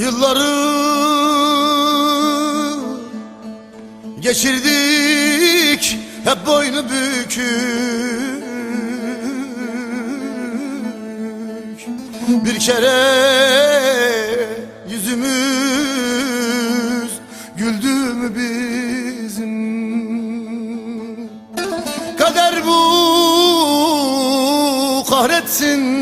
Yılları geçirdik hep boynu bükük. Bir kere yüzümüz güldü mü bizim? Kader bu kahretsin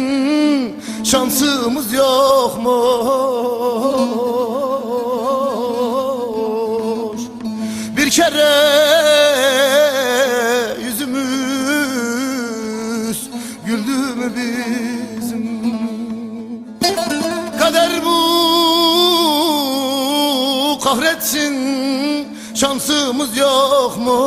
bizim Kader bu. Kahretsin Şansımız yokmuş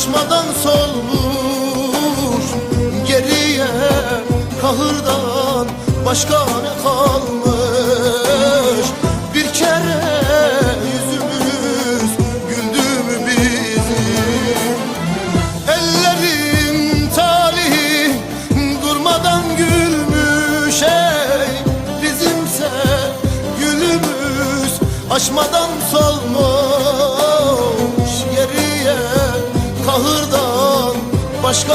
açmadan solmuş Geriye kahırdan başka ne kalmış başka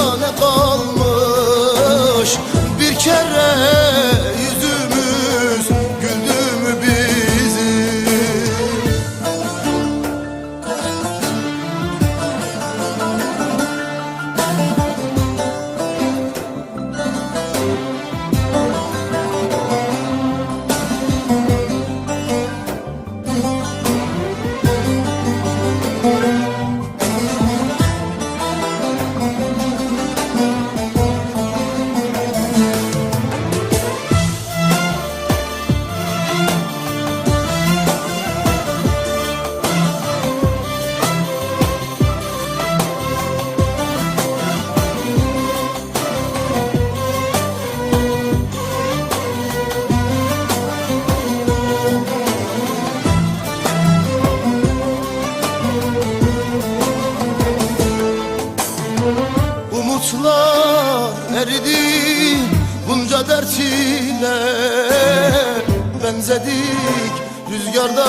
ile Benzedik rüzgarda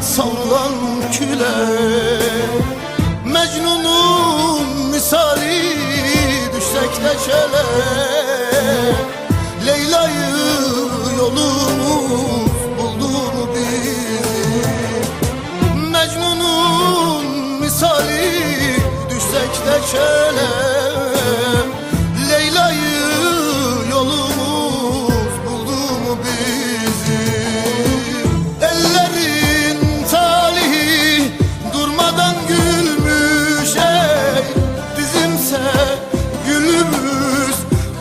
savrulan küle. Mecnun'un misali düşsek de çele Leyla'yı yolumuz buldu bizi Mecnun'un misali düşsek de çele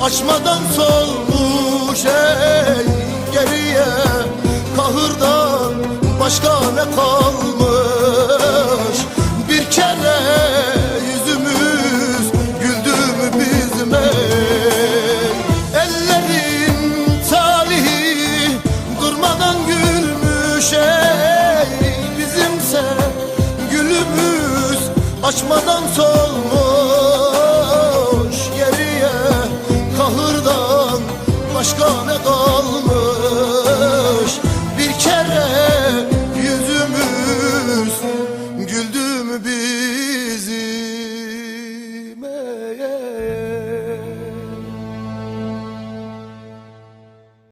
açmadan solmuş ey Geriye kahırdan başka ne kalmış? Bir kere yüzümüz güldü mü bizim ey Ellerin talihi durmadan gülmüş ey Bizimse gülümüz açmadan solmuş